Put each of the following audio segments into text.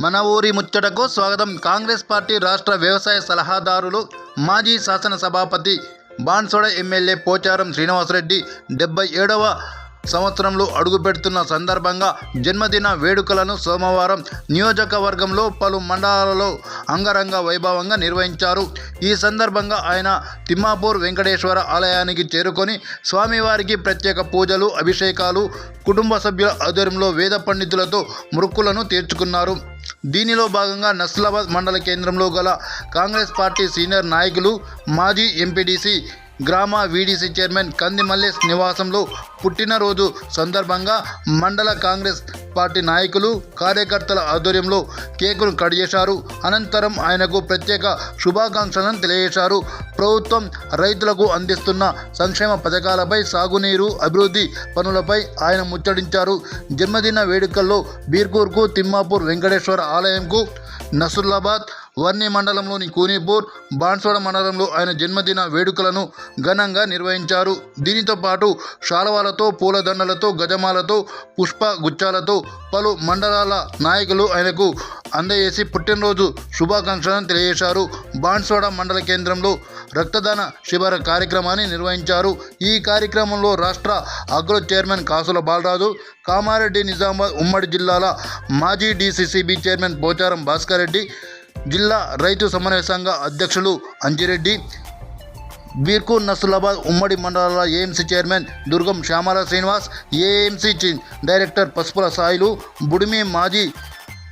మన ఊరి ముచ్చటకు స్వాగతం. కాంగ్రెస్ పార్టీ రాష్ట్ర వ్యవసాయ సలహాదారులు మాజీ శాసనసభాపతి బాన్సోడ ఎమ్మెల్యే పోచారం శ్రీనివాసరెడ్డి డెబ్బై ఏడవ సంవత్సరంలో అడుగుపెడుతున్న సందర్భంగా జన్మదిన వేడుకలను సోమవారం నియోజకవర్గంలో పలు మండలాలలో అంగరంగ వైభవంగా నిర్వహించారు. ఈ సందర్భంగా ఆయన తిమ్మాపూర్ వెంకటేశ్వర ఆలయానికి చేరుకొని స్వామివారికి ప్రత్యేక పూజలు అభిషేకాలు కుటుంబ సభ్యుల ఆధ్వర్యంలో వేద పండితులతో మృక్కులను తీర్చుకున్నారు. దీనిలో భాగంగా నస్లాబాద్ మండల కేంద్రంలో గల కాంగ్రెస్ పార్టీ సీనియర్ నాయకులు మాజీ ఎంపీడీసీ గ్రామ వీడీసీ చైర్మన్ కంది మల్లేష్ నివాసంలో పుట్టినరోజు సందర్భంగా మండల కాంగ్రెస్ పార్టీ నాయకులు కార్యకర్తల ఆధ్వర్యంలో కేకును కట్ చేశారు అనంతరం ఆయనకు ప్రత్యేక శుభాకాంక్షలను తెలియజేశారు. ప్రభుత్వం రైతులకు అందిస్తున్న సంక్షేమ పథకాలపై సాగునీరు అభివృద్ధి పనులపై ఆయన ముచ్చటించారు. జన్మదిన వేడుకల్లో బీర్కూర్కు తిమ్మాపూర్ వెంకటేశ్వర ఆలయంకు నసుర్లాబాద్ వర్ణి మండలంలోని కూనీపూర్ బాన్సోడ మండలంలో ఆయన జన్మదిన వేడుకలను ఘనంగా నిర్వహించారు. దీనితో పాటు శాలవాలతో పూలదండలతో గజమాలతో పుష్ప గుచ్చాలతో పలు మండలాల నాయకులు ఆయనకు అందజేసి పుట్టినరోజు శుభాకాంక్షలను తెలియజేశారు. బాన్సోడ మండల కేంద్రంలో రక్తదాన శిబిర కార్యక్రమాన్ని నిర్వహించారు. ఈ కార్యక్రమంలో రాష్ట్ర అగ్రో చైర్మన్ కాసుల బాలరాజు కామారెడ్డి నిజామాబాద్ ఉమ్మడి జిల్లాల మాజీ డీసీసీబీ చైర్మన్ పోచారం భాస్కర్ రెడ్డి జిల్లా రైతు సమన్వయ సంఘ అధ్యక్షులు అంజిరెడ్డి బీర్కూర్ నసులాబాద్ ఉమ్మడి మండలాల AMC chairman Durgam Shyamala Srinivas AMC director Pasupula Sailu Budimi మాజీ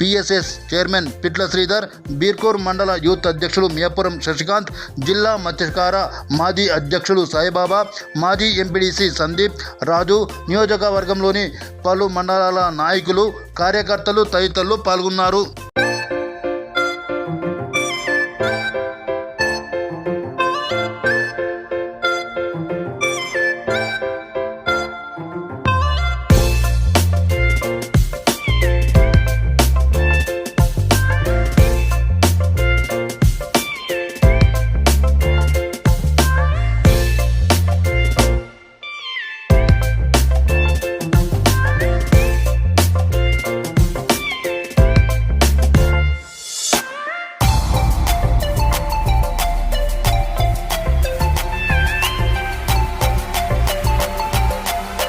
పిఎస్ఎస్ చైర్మన్ పిట్ల శ్రీధర్ బీర్కూర్ మండల యూత్ అధ్యక్షులు మియాపురం శశికాంత్ జిల్లా మత్స్యకార మాజీ అధ్యక్షులు సాయిబాబా మాజీ ఎంపీడీసీ సందీప్ రాజు నియోజకవర్గంలోని పలు మండలాల నాయకులు కార్యకర్తలు తదితరులు పాల్గొన్నారు.